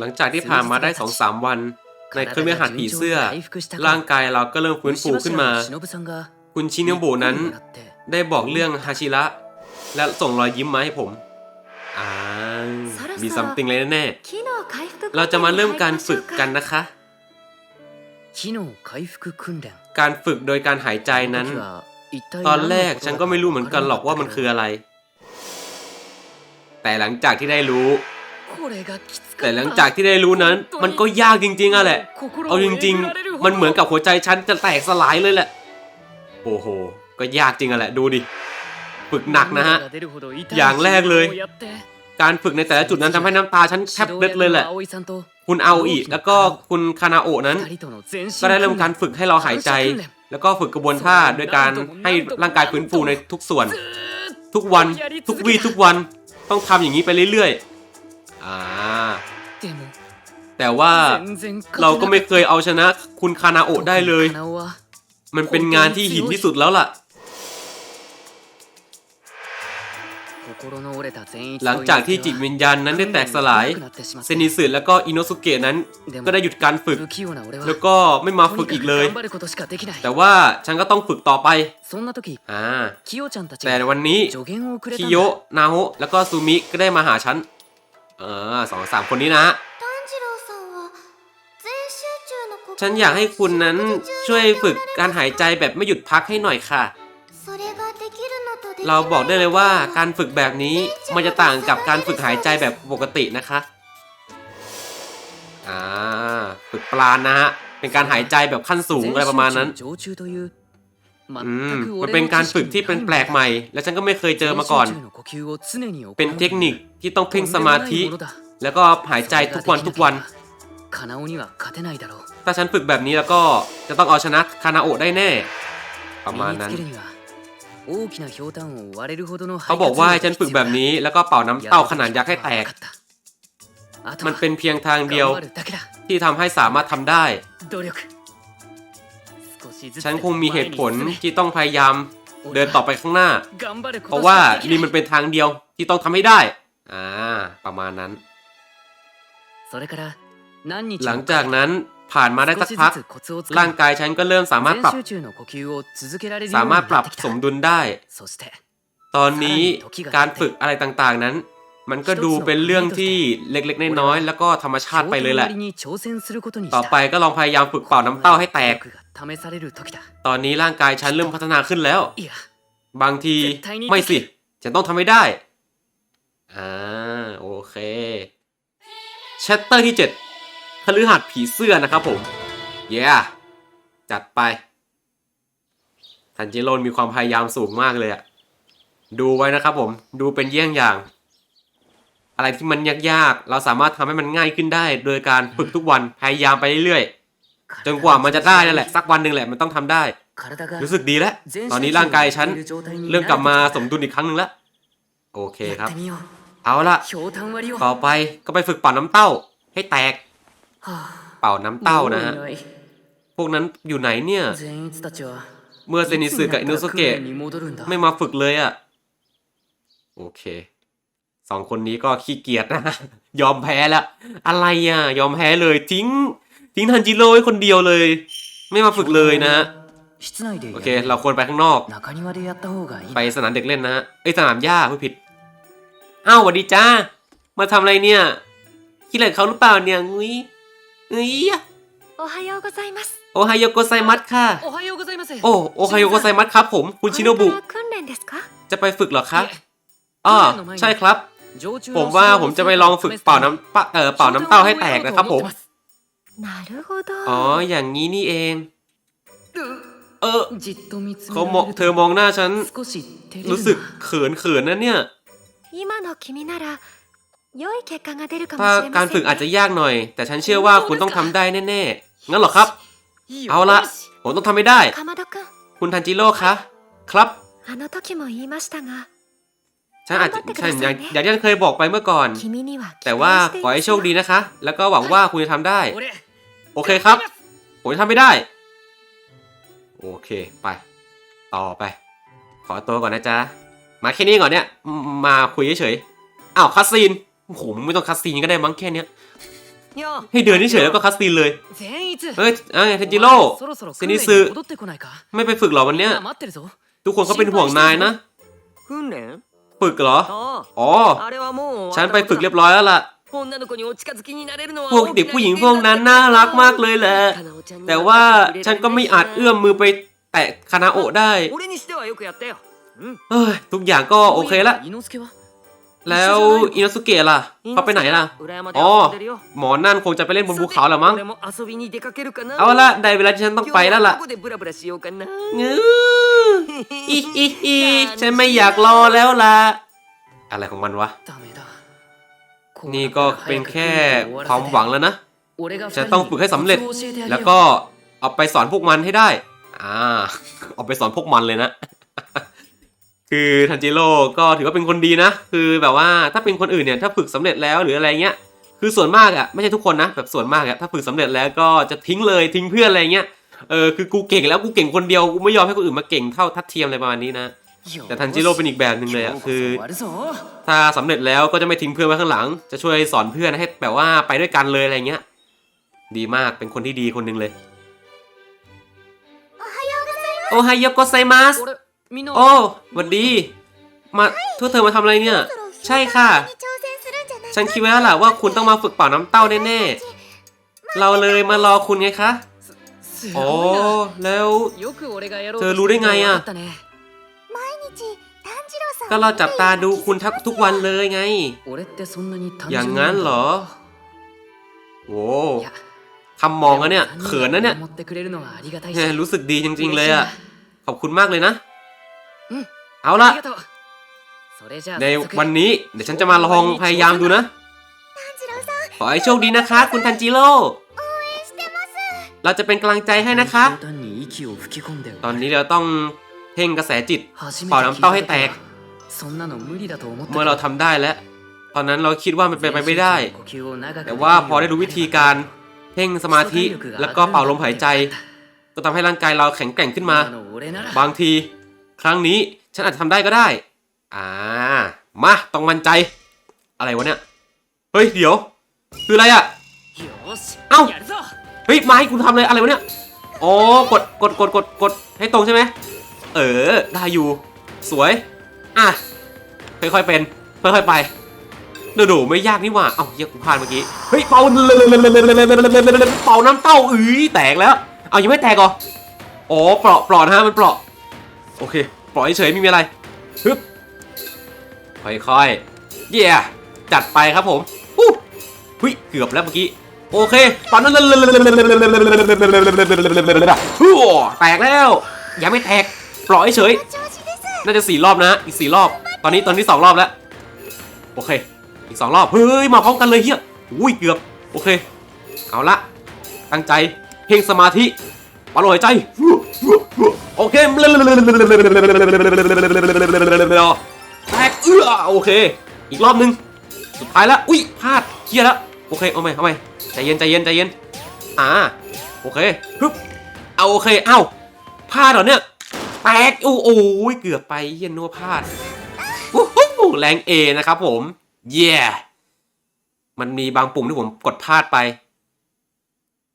หลังจากที่ผ่านมาได้สองสามวัน ในเครื่องมือหัรผีเสื้อ ร่างกายเราก็เริ่มฟื้นฟูขึ้นมา คุณชินโบุนั้น ได้บอกเรื่องฮาชิระ และส่งรอยยิ้มมาให้ผมอ่ามีซัมติงเลยแน่เราจะมาเริ่มการฝึกกันนะคะ การฝึกโดยการหายใจนั้น ตอนแรกฉันก็ไม่รู้เหมือนกันหรอกว่ามันคืออะไร แต่หลังจากที่ได้รู้ แต่หลังจากที่ได้รู้นั้น มันก็ยากจริง ๆอะแหละ เอาจริง ๆ มันเหมือนกับหัวใจฉันจะแตกสลายเลยแหละ โอ้โห ก็ยากจริงอะแหละ ดูดิ ฝึกหนักนะฮะ อย่างแรกเลย การฝึกในแต่ละจุดนั้นทำให้น้ำตาฉันแทบเล็ดเลยแหละ คุณเอาอีแล้วก็คุณคานาโอะนั้น ก็ได้เริ่มการฝึกให้เราหายใจ แล้วก็ฝึกกระบวนท่าโดยการให้ร่างกายฟื้นฟูในทุกส่วน ทุกวัน ทุกวี่ทุกวัน ต้องทำอย่างนี้ไปเรื่อยๆ อ่าแต่ว่าเราก็ไม่เคยเอาชนะคุณคานาโอะได้เลยมันเป็นงานที่หินที่สุดแล้วล่ะหลังจากที่จิตวิญญาณนั้นได้แตกสลายเซนิสึแล้วก็อิโนสุเกะนั้น ก็ได้หยุดการฝึกแล้วก็ไม่มาฝึกอีกเลยแต่ว่าฉันก็ต้องฝึกต่อไปอ่าแต่วันนี้คิโยะนาโฮะแล้วก็ซูมิก็ได้มาหาฉัน เออสองสามคนนี้นะ ฉันอยากให้คุณนั้นช่วยฝึกการหายใจแบบไม่หยุดพักให้หน่อยค่ะ เราบอกได้เลยว่าการฝึกแบบนี้มันจะต่างกับการฝึกหายใจแบบปกตินะคะ อ่า ฝึกปลานนะฮะ เป็นการหายใจแบบขั้นสูงอะไรประมาณนั้น อืมมันเป็นการฝึกที่เป็นแปลกใหม่ และฉันก็ไม่เคยเจอมาก่อน เป็นเทคนิคที่ต้องเพ่งสมาธิ แล้วก็หายใจทุกวันทุกวัน ถ้าฉันฝึกแบบนี้แล้วก็จะต้องเอาชนะคานาโอะได้แน่ ประมาณนั้น เขาบอกว่าให้ฉันฝึกแบบนี้แล้วก็เป่าน้ำเต้าขนาดยักษ์ให้แตก มันเป็นเพียงทางเดียวที่ทำให้สามารถทำได้ ฉันคงมีเหตุผลที่ต้องพยายามเดินต่อไปข้างหน้า เพราะว่านี่มันเป็นทางเดียวที่ต้องทำให้ได้ อ่า ประมาณนั้น หลังจากนั้นผ่านมาได้สักพัก ร่างกายฉันก็เริ่มสามารถปรับ สามารถปรับสมดุลได้ ตอนนี้การฝึกอะไรต่างๆนั้น มันก็ดูเป็นเรื่องที่เล็กๆน้อยๆแล้วก็ธรรมชาติไปเลยแหละ ต่อไปก็ลองพยายามฝึกเป่าน้ำเต้าให้แตก ตอนนี้ร่างกายฉันเริ่มพัฒนาขึ้นแล้วบางทีไม่สิ ฉันต้องทำให้ได้ อ่า โอเคแชตเตอร์ที่7คฤหัสผีเสื้อนะครับผม เย้จัดไป ทันจิโร่มีความพยายามสูงมากเลยอะดูไว้นะครับผม ดูเป็นเยี่ยงอย่าง อะไรที่มันยากๆ เราสามารถทำให้มันง่ายขึ้นได้ โดยการฝึกทุกวัน พยายามไปเรื่อยๆ จนกว่ามันจะได้นั่นแหละ สักวันหนึ่งแหละมันต้องทำได้ รู้สึกดีแล้ว ตอนนี้ร่างกายฉัน เริ่มกลับมาสมดุลอีกครั้งหนึ่งแล้ว โอเคครับ เอาละต่อไปก็ไปฝึกเป่าน้ำเต้า ให้แตก เป่าน้ำเต้านะฮะ พวกนั้นอยู่ไหนเนี่ย เมื่อเซนิสึกับอินุสเกะไม่มาฝึกเลยอะโอเค สองคนนี้ก็ขี้เกียจนะ ยอมแพ้แล้ว อะไรอะ ยอมแพ้เลยทิ้ง ทิ้งทันจิโร่ไว้คนเดียวเลย ไม่มาฝึกเลยนะโอเค เราควรไปข้างนอก ไปสนามเด็กเล่นนะฮะไอสนามหญ้าผู้ผิดอ้าวสวัสดีจ้า มาทำอะไรเนี่ยคิดอะไรเขาหรือเปล่าเนี่ยงุ้ยเอ้ยโอฮาโอโกไซมัสโอฮาโอโกไซมัสค่ะ โอฮโอไซโฮยโอโกไซมัสครับผม คุณชิโนบุ จะไปฝึกเหรอคะอ๋อใช่ครับ ผมว่าผมจะไปลองฝึกเป่าน้ำเอ่อเป่าน้ำเต้าให้แตกนะครับผม なるほど อ๋อ อย่างนี้นี่เอง เออ เขา เขา มองเธอมองหน้าฉัน รู้ รู้ สึ สึ ก ก เขินเขินนะเนี่ย 今の君なら良い結果が出るかも ถ้า しれ กา ま ร せ ฝึ ん กอาจจะยากหน่อย แต่ฉันเชื่อว่าคุณต้องทำได้แน่ๆ งั้นเหรอครับ เอาละ ผมต้องทำให้ได้ かまどくん คุณทันจิโร่คะ ครับ あの時も言いましたが ฉันอาจจะฉันอย่างอย่างที่ฉันเคยบอกไปเมื่อก่อน 君には期 แต่ว่า 待して ขอให้ い โช ます ค よ ดีนะคะ แล้วก็หวังว่าคุณจะทำได้ โอ โอเคครับผมทำไม่ได้ โอเคไป ต่อไป ขอตัวก่อนนะจ๊ะ มาแค่นี้ก่อนเนี่ย มาคุยเฉยๆอ้าวคาสซินโอ้โมึงไม่ต้องคาสซินก็ได้มั้งแค่นี้ยให้เดินเฉยแล้วก็คัสซีนเลยเฮ้ยเอ้ยเทนจิโร่เซนิซึไม่ไปฝึกหรอวันเนี้ยทุกคนก็เป็นห่วงนายนะฝึกเหรอ อ๋อ ฉันไปฝึกเรียบร้อยแล้วล่ะ พวกเด็กผู้หญิงพวกนั้นน่ารักมากเลยแหละ แต่ว่าฉันก็ไม่อาจเอื้อมมือไปแตะคานาโอได้เฮ้ยทุกอย่างก็โอเคละ แล้วอินสุเกะล่ะเขาไปไหนล่ะ อ๋อ หมอนั่นคงจะไปเล่นบนภูเขาแล้วมั้ง เอาละได้เวลาที่ฉันต้องไปแล้วล่ะเงื้ออีอีอีฉันไม่อยากรอแล้วล่ะ อะไรของมันวะ นี่ก็เป็นแค่ความหวังแล้วนะ俺がจะต้องฝึกให้สำเร็จ แล้วก็เอาไปสอนพวกมันให้ได้ อ่า เอาไปสอนพวกมันเลยนะ คือทันจิโร่ก็ถือว่าเป็นคนดีนะ คือแบบว่าถ้าเป็นคนอื่นเนี่ย ถ้าฝึกสำเร็จแล้วหรืออะไรเงี้ย คือส่วนมากอะไม่ใช่ทุกคนนะ แบบส่วนมากอะถ้าฝึกสำเร็จแล้วก็จะทิ้งเลยทิ้งเพื่อนอะไรเงี้ย เออ คือกูเก่งแล้วกูเก่งคนเดียว กูไม่ยอมให้คนอื่นมาเก่งเท่าทัดเทียมอะไรประมาณนี้นะ แต่ทันจิโร่เป็นอีกแบบหนึ่งเลยอะคือ ถ้าสำเร็จแล้วก็จะไม่ทิ้งเพื่อนไว้ข้างหลัง จะช่วยสอนเพื่อนให้แปลว่าไปด้วยกันเลยอะไรเงี้ย ดีมากเป็นคนที่ดีคนหนึ่งเลย โอไฮโยโกไซมัสโอ้วันดี มาทุกเธอมาทำอะไรเนี่ย ใช่ค่ะ ฉันคิดไว้แล้วล่ะว่าคุณต้องมาฝึกเป่าน้ำเต้าแน่ๆ เราเลยมารอคุณไงคะอ๋อแล้ว เธอรู้ได้ไงอะ ก็เราจับตาดูคุณทักทุกวันเลยไง อย่างนั้นเหรอโว้คำมองอะเนี่ยเขินนะเนี่ยรู้สึกดีจริง ๆ เลยอะขอบคุณมากเลยนะ เอาละในวันนี้เดี๋ยวฉันจะมาลองพยายามดูนะ ขอให้โชคดีนะคะ คุณทันจิโร่เราจะเป็นกำลังใจให้นะคะ ตอนนี้เราต้อง เพ่งกระแสจิตเป่าน้ำเต้าให้แตก เมื่อเราทำได้แล้ว ตอนนั้นเราคิดว่ามันเป็นไปไม่ได้ แต่ว่าพอได้รู้วิธีการเพ่งสมาธิแล้วก็เป่าลมหายใจ ก็ทำให้ร่างกายเราแข็งแกร่งขึ้นมา บางที ครั้งนี้ฉันอาจจะทำได้ก็ได้ อ่า มาต้องมั่นใจ อะไรวะเนี่ย เฮ้ยเดี๋ยว คืออะไรอะเอ้าเฮ้ยมาให้คุณทำเลยอะไรวะเนี่ย โอ้กดกดกดกดกดให้ตรงใช่ไหม เออ ได้อยู่ สวย อะ ค่อยๆเป็น ค่อยๆไปเดูๆไม่ยากนี่หว่า เอ้าเหี้ยกูพลาดเมื่อกี้ เฮ้ย เป่าเป่าน้ำเต้าอื้อแตกแล้ว เอายังไม่แตกอ๋อเปราะเปราะนะฮะมันเปราะ โอเคปล่อยเฉยไม่มีอะไรฮึบค่อยๆ เย่จัดไปครับผมอู้หุยเกือบแล้วเมื่อกี้ โอเคตอนนั้นแตกแล้ว ยังไม่แตก ปล่อยเฉย น่าจะสี่รอบนะ อีกสี่รอบ ตอนนี้ตอนนี้สองรอบแล้ว โอเค อีกสองรอบ เฮ้ย มาพร้อมกันเลยเฮียอุ้ย เกือบ โอเค เอาละ ตั้งใจ เพ่งสมาธิปล่อยใจ โอเคแตกเอื้อโอเค อีกรอบหนึง สุดท้ายแล้ว อุ้ย พลาดเฮียแล้วโอเค เอาใหม่เอาใหม่ใจเย็นใจเย็นใจเย็น อ่า โอเคฮึบเอาโอเค เอ้าพลาดเหรอเนี่ย แตกอู้โอ้เกือบไปเฮียนัวพลาดแรงเอนะครับผม เย่ yeah. มันมีบางปุ่มที่ผมกดพลาดไป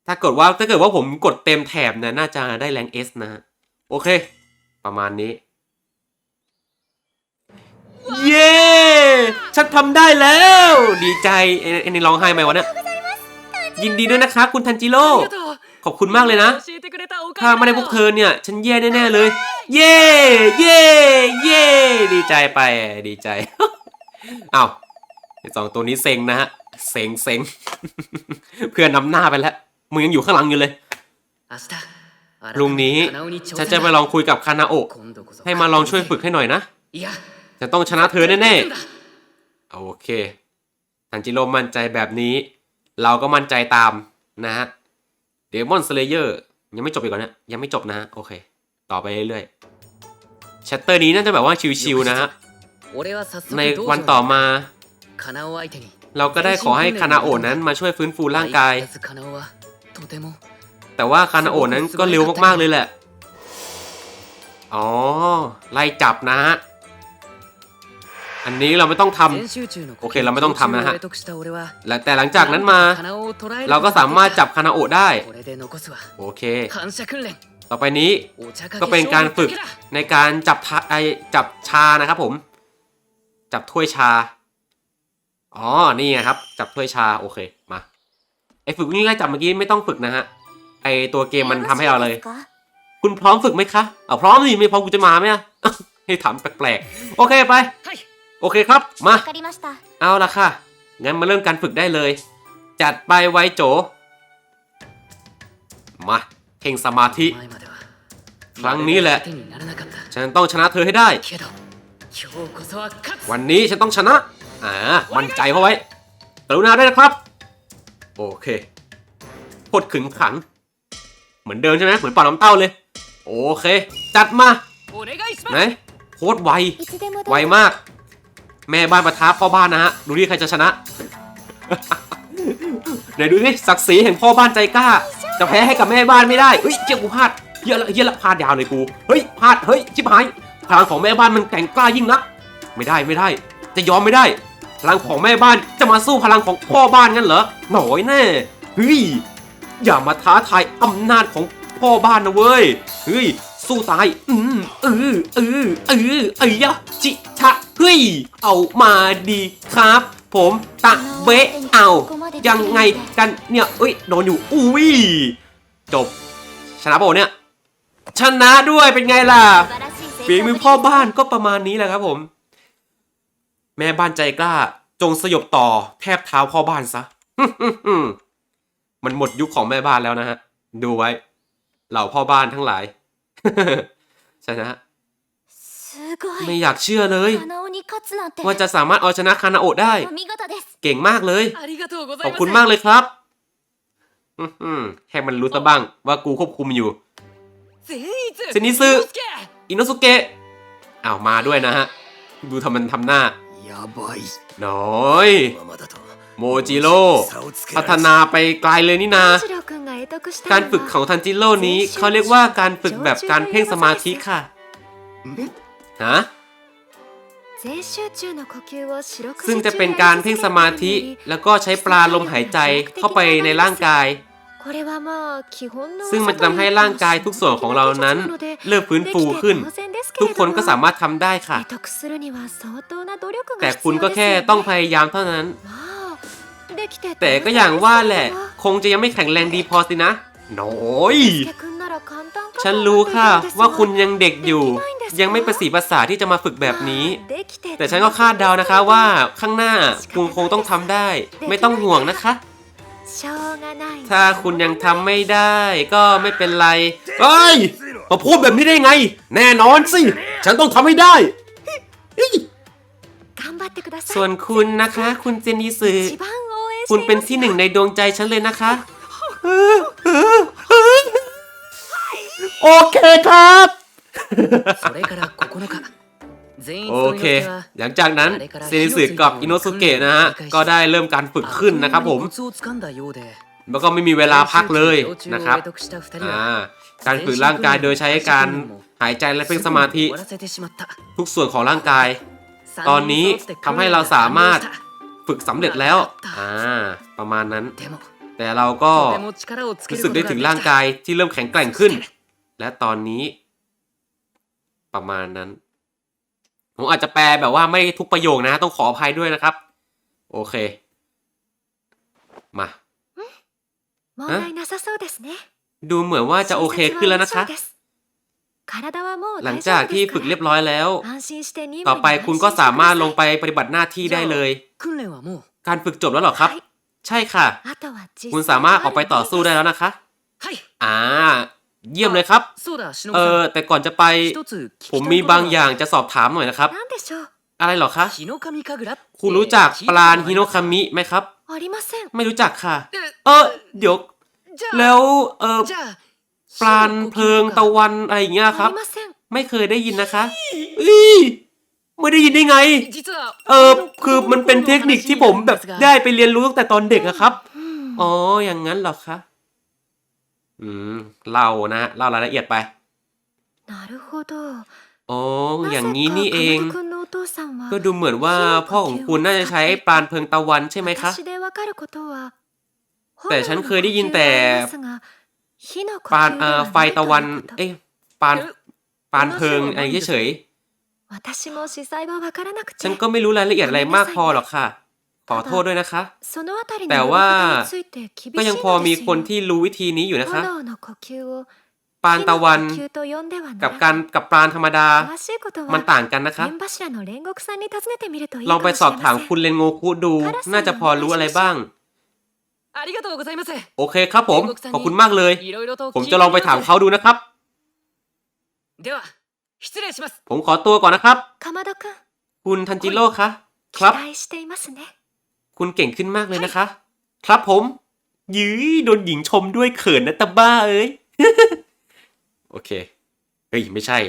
ถ้าเกิดว่าถ้าเกิดว่าผมกดเต็มแถบนะน่าจะได้แรงเอสนะ โอเค ประมาณนี้ เย่ yeah! ฉันทำได้แล้ว ดีใจเอ็นร้องไห้ไหมวะเนี่ยยินดีด้วยนะคะ คุณทันจิโร่ ขอบคุณมากเลยนะ ถ้าไม่ได้พวกเธอเนี่ย ฉันแย่แน่เลย เย่เย่เย่ดีใจไปดีใจ เอา้าสองตัวนี้เซ็งนะฮะ เซ็งเซ็งเพื่อนนำหน้าไปแล้ว มึงยังอยู่ข้างหลังอยู่เลยลุงนี้ฉันจะไปลองคุยกับคานาโอะให้มาลองช่วยฝึกให้หน่อยนะจะต้องชนะเธอแน่ๆโอเคทันจิโร่มั่นใจแบบนี้ เราก็มั่นใจตามนะฮะ เดมอนสเลเยอร์ยังไม่จบอีกก่อนนะยังไม่จบนะโอเค ต่อไปเรื่อยๆชัตเตอร์นี้น่าจะแบบว่าชิวๆนะฮะในวันต่อมาเราก็ได้ขอให้คานาโอนั้นมาช่วยฟื้นฟูร่างกาย แต่ว่าคานาโอนั้นก็เร็วมากๆเลยแหละ อ๋อ ไล่จับนะฮะ อันนี้เราไม่ต้องทำโอเคเราไม่ต้องทำนะฮะแต่หลังจากนั้นมา เราก็สามารถจับคานาโอได้ โอเค ต่อไปนี้ก็เป็นการฝึกในการจับไอจับชานะครับผม จับถ้วยชา อ๋อ นี่ไงครับ จับถ้วยชา โอเค มา ไอฝึกวิ่งไล่จับเมื่อกี้ไม่ต้องฝึกนะฮะ ไอตัวเกมมันทำให้เราเลย คุณพร้อมฝึกไหมคะเอาพร้อมสิไม่พร้อมกูจะมาไหมอะให้ถามแปลกๆ โอเคไป โอเคครับ มา เอาละค่ะ งั้นมาเริ่มการฝึกได้เลย จัดไปไวโจ มาเพ่งสมาธิ ครั้งนี้แหละ ฉันต้องชนะเธอให้ได้ วันนี้ฉันต้องชนะ อ่า มั่นใจเข้าไว้กรุณาได้นะครับ โอเคพดขึงขัง เหมือนเดิมใช่ไหมเหมือนปอาน้ำเต้าเลย โอเค จัดมา ไหน โคตรไว ไวมาก แม่บ้านประท้าพ่อบ้านนะฮะ ดูดิใครจะชนะ ไหนดูดิศักดิ์ศรีแห่งพ่อบ้านใจกล้า จะแพ้ให้กับแม่บ้านไม่ได้เฮ้ยเจ้ากูพลาดเยอะละเยอะละพลาดยาวเลยกู เฮ้ยพลาด เฮ้ยชิบหาย พลังของแม่บ้านมันแกร่งกล้ายิ่งนัก ไม่ได้ไม่ได้ จะยอมไม่ได้ พลังของแม่บ้านจะมาสู้พลังของพ่อบ้านงั้นเหรอ หน่อยแน่เฮ้ยอย่ามาท้าทายอำนาจของพ่อบ้านนะเว้ย เฮ้ย สู้ตาย อืมเออเออเออเอ้ยะจิชะเฮ้ย เอามาดีครับ ผมตะเบะเอา ยังไงกันเนี่ยเอ้ยนอนอยู่ อุ้ยจบ ชนะโบเนี่ย ชนะด้วยเป็นไงล่ะฝีมือพ่อบ้านก็ประมาณนี้แหละครับผม แม่บ้านใจกล้า จงสยบต่อแทบเท้าพ่อบ้านซะมันหมดยุคของแม่บ้านแล้วนะฮะ ดูไว้ เหล่าพ่อบ้านทั้งหลาย ชนะ ไม่อยากเชื่อเลย ว่าจะสามารถเอาชนะคานาโอได้ เก่งมากเลย ขอบคุณมากเลยครับแค่มันรู้ซะบ้างว่ากูควบคุมอยู่เซนิซึอินโนสุเกะเอามาด้วยนะฮะ ดูทำมันทำหน้าน้อย โมจิโร่พัฒนาไปไกลเลยนี่นา การฝึกของทันจิโร่นี้เขาเรียกว่าการฝึกแบบการเพ่งสมาธิค่ะฮะซึ่งจะเป็นการเพ่งสมาธิ แล้วก็ใช้ปลาลมหายใจเข้าไปในร่างกาย ซึ่งมันจะทำให้ร่างกายทุกส่วนของเรานั้น เริ่มฟื้นฟูขึ้น ทุกคนก็สามารถทำได้ค่ะ แต่คุณก็แค่ต้องพยายามเท่านั้น แต่ก็อย่างว่าแหละ คงจะยังไม่แข็งแรงดีพอสินะน้อยฉันรู้ค่ะว่าคุณยังเด็กอยู่ ยังไม่ประสีภาษาที่จะมาฝึกแบบนี้ แต่ฉันก็คาดเดานะคะว่าข้างหน้าคุณคงต้องทำได้ ไม่ต้องห่วงนะคะ ถ้าคุณยังทำไม่ได้ก็ไม่เป็นไรเอ้ยมาพูดแบบนี้ได้ไง แน่นอนสิ ฉันต้องทำให้ได้ส่วนคุณนะคะ คุณเจนิสึ คุณเป็นที่หนึ่งในดวงใจฉันเลยนะคะ โอเคครับ โอเค หลังจากนั้นเซนิสึกับอินโนสุเกะนะฮะ ก็ได้เริ่มการฝึกขึ้นนะครับผม แล้วก็ไม่มีเวลาพักเลยนะครับ การฝึกร่างกายโดยใช้การหายใจและเพ่งสมาธิ ทุกส่วนของร่างกาย ตอนนี้ทำให้เราสามารถ ฝึกสำเร็จแล้วอ่าประมาณนั้น แต่เราก็รู้สึกได้ถึงร่างกายที่เริ่มแข็งแกร่งขึ้น และตอนนี้ ประมาณนั้น ผมอาจจะแปลแบบว่าไม่ทุกประโยคนะ ต้องขออภัยด้วยนะครับ โอเค มาดูเหมือนว่าจะโอเคขึ้นแล้วนะคะ หลังจากที่ฝึกเรียบร้อยแล้ว ต่อไปคุณก็สามารถลงไปปฏิบัติหน้าที่ได้เลย การฝึกจบแล้วหรอครับ ใช่ค่ะ คุณสามารถออกไปต่อสู้ได้แล้วนะคะ อ่า เยี่ยมเลยครับ เออ แต่ก่อนจะไป ผมมีบางอย่างจะสอบถามหน่อยนะครับ อะไรหรอคะ คุณรู้จักปลาฮิโนคามิไหมครับ ไม่รู้จักค่ะ เออ เดี๋ยว แล้ว เออ ปราณเพลิงตะวันอะไรเงี้ยครับ ไม่เคยได้ยินนะคะอีไม่ได้ยินได้ไง เออคือมันเป็นเทคนิคที่ผมแบบได้ไปเรียนรู้ตั้งแต่ตอนเด็กอะครับ อ๋อ อย่างนั้นเหรอคะ อืม เล่านะเล่ารายละเอียดไปอ๋อ อย่างนี้นี่เอง ก็ดูเหมือนว่าพ่อของคุณน่าจะใช้ปานเพิงตะวันใช่ไหมคะ แต่ฉันเคยได้ยินแต่ ปานเอ่อไฟตะวัน เอ้ยปานปานเพิงอะไรเฉยฉันก็ไม่รู้รายละเอียดอะไรมากพอหรอกค่ะ ขอโทษด้วยนะคะ แต่ว่าก็ยังพอมีคนที่รู้วิธีนี้อยู่นะคะ ปานตะวันกับการกับปานธรรมดา มันต่างกันนะคะ ลองไปสอบถามคุณเลนโงคุดู น่าจะพอรู้อะไรบ้าง โอเคครับผม ขอบคุณมากเลย ผมจะลองไปถามเขาดูนะครับ ผมขอตัวก่อนนะครับ คุณทันจิโร่คะ ครับ คุณเก่งขึ้นมากเลยนะคะ ครับผม ยื้อโดนหญิงชมด้วยเขินนะตาบ้าเอ้ย โอเค เฮ้ย ไม่ใช่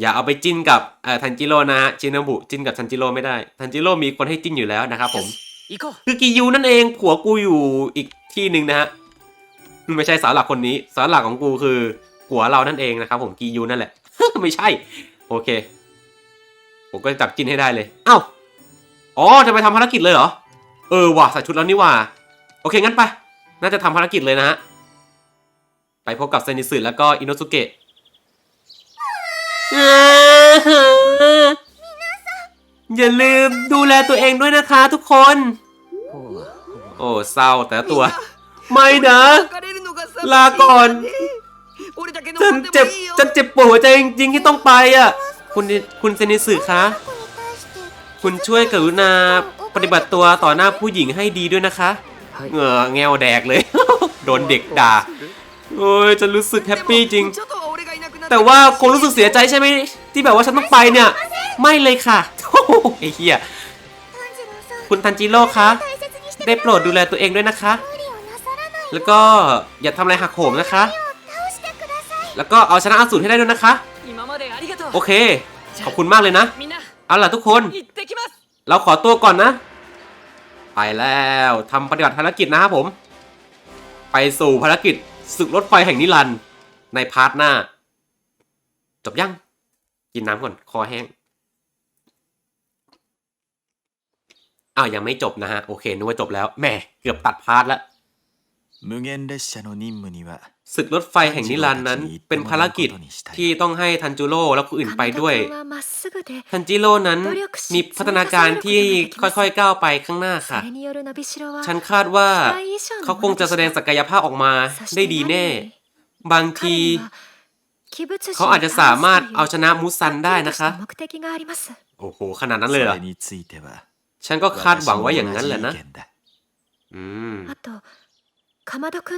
อย่าเอาไปจิ้นกับทันจิโร่นะฮะชินบุจิ้นกับทันจิโร่ไม่ได้ ทันจิโร่มีคนให้จิ้นอยู่แล้วนะครับผม คือกิยูนั่นเองผัวกูอยู่อีกที่หนึ่งนะฮะไม่ใช่สาวหลักคนนี้สาวหลักของกูคือผัวเรานั่นเองนะครับผมกิยูนั่นแหละ ไม่ใช่ โอเค ผมก็จับจินให้ได้เลยเอ้าอ๋อจะไปทำภารกิจเลยเหรอเออว่ะใส่ชุดแล้วนี่ว่ะโอเคงั้นไป น่าจะทำภารกิจเลยนะฮะไปพบกับเซนิสึแล้วก็อินโนสุเกะ อย่าลืมดูแลตัวเองด้วยนะคะทุกคน โอ้เศร้าแต่ตัว ไม่นะ ลาก่อนฉันเจ็บฉันเจ็บปวดใจจริงๆที่ต้องไปอะ คุณคุณเซนิสึคะ คุณช่วยกรุณาปฏิบัติตัวต่อหน้าผู้หญิงให้ดีด้วยนะคะเหงื่อแงวแดกเลย โดนเด็กด่าโอ้ยจนรู้สึกแฮปปี้จริง แต่ว่าคงรู้สึกเสียใจใช่ไหมที่แบบว่าฉันต้องไปเนี่ย ไม่เลยค่ะ ไอ้เหี้ยคุณทันจิโร่คะ ได้โปรดดูแลตัวเองด้วยนะคะ แล้วก็อย่าทำอะไรหักโหมนะคะ แล้วก็เอาชนะอสูรให้ได้ด้วยนะคะ โอเค ขอบคุณมากเลยนะ เอาล่ะทุกคน เราขอตัวก่อนนะ ไปแล้วทำปฏิบัติภารกิจนะครับผม ไปสู่ภารกิจศึกรถไฟแห่งนิรันในพาร์ทหน้า จบยัง กินน้ำก่อน คอแห้ง อ้าวยังไม่จบนะฮะ โอเคนึกว่าจบแล้วแหมเกือบตัดพาร์ทแล้ว 無限列車の任務には ศึกรถไฟแห่งนิรันดร์นั้น เป็นภารกิจที่ต้องให้ทันจิโร่และคนอื่นไปด้วย かまどくんはまっすぐで ทันจิโร่นั้นมีพัฒนาการที่ค่อยๆก้าวไปข้างหน้า そ ค่ะ れによる伸びしろは ฉันคาดว่า 期待以上の เขาคงจะแสดงศักยภาพออกมา そして ได้ดีแน่ บางที 彼には鬼物人 เขาอาจจะสามารถเอาชนะมุสันได้นะคะ はっきりとした目的があります โอ้โห ขนาดนั้น そ เลยเหรอ れについては ฉันก็คาดหวังไว้อย่างนั้นแหละนะ อืม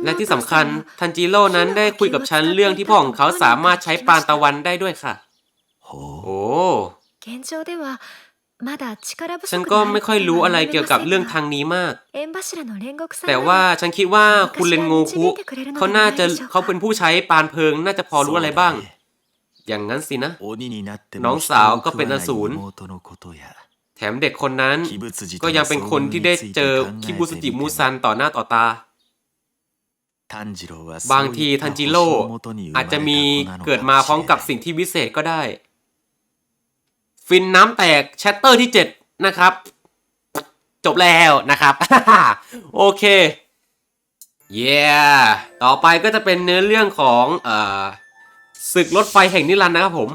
และที่สำคัญทันจิโร่นั้นได้คุยกับฉันเรื่องที่พ่อของเขาสามารถใช้ปานตะวันได้ด้วยค่ะ โอ้ฉันก็ไม่ค่อยรู้อะไรเกี่ยวกับเรื่องทางนี้มาก แต่ว่าฉันคิดว่าคุณเลนโงคุเขาน่าจะเขาเป็นผู้ใช้ปานเพลิงน่าจะพอรู้อะไรบ้าง อย่างนั้นสินะ น้องสาวก็เป็นอสูร แถมเด็กคนนั้นก็ยังเป็นคนที่ได้เจอคิบุสจิมูซันต่อหน้าต่อตา บางทีทันจิโร่อาจจะมีเกิดมาพร้อมกับสิ่งที่วิเศษก็ได้ ฟินน้ำแตกแชตเตอร์ที่ 7 นะครับ จบแล้วนะครับ โอเค เย้ต่อไปก็จะเป็นเนื้อเรื่องของอศึกรถไฟแห่งนิรันดร์นะครับผม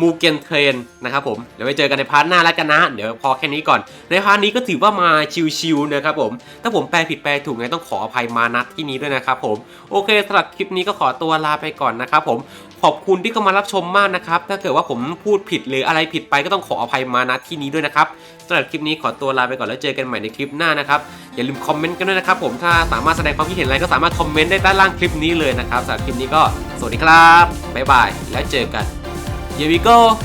มูเกนเทรนนะครับผม เดี๋ยวไปเจอกันในพาร์ทหน้าแล้วกันนะ เดี๋ยวพอแค่นี้ก่อน ในพาร์ทนี้ก็ถือว่ามาชิวๆนะครับผม ถ้าผมแปลผิดแปลถูกไงต้องขออภัยมานัดที่นี้ด้วยนะครับผม โอเคสำหรับคลิปนี้ก็ขอตัวลาไปก่อนนะครับผม ขอบคุณที่เข้ามารับชมมากนะครับ ถ้าเกิดว่าผมพูดผิดหรืออะไรผิดไปก็ต้องขออภัยมานัดที่นี้ด้วยนะครับสำหรับคลิปนี้ขอตัวลาไปก่อนแล้วเจอกันใหม่ในคลิปหน้านะครับ อย่าลืมคอมเมนต์กันด้วยนะครับผม ถ้าสามารถแสดงความคิดเห็นอะไรก็สามารถคอมเมนต์ได้ด้านล่างคลิปนี้เลยนะครับสำหรับคลิปนี้ก็สวัสดีครับบ๊ายบายแล้วเจอกัน Here we go.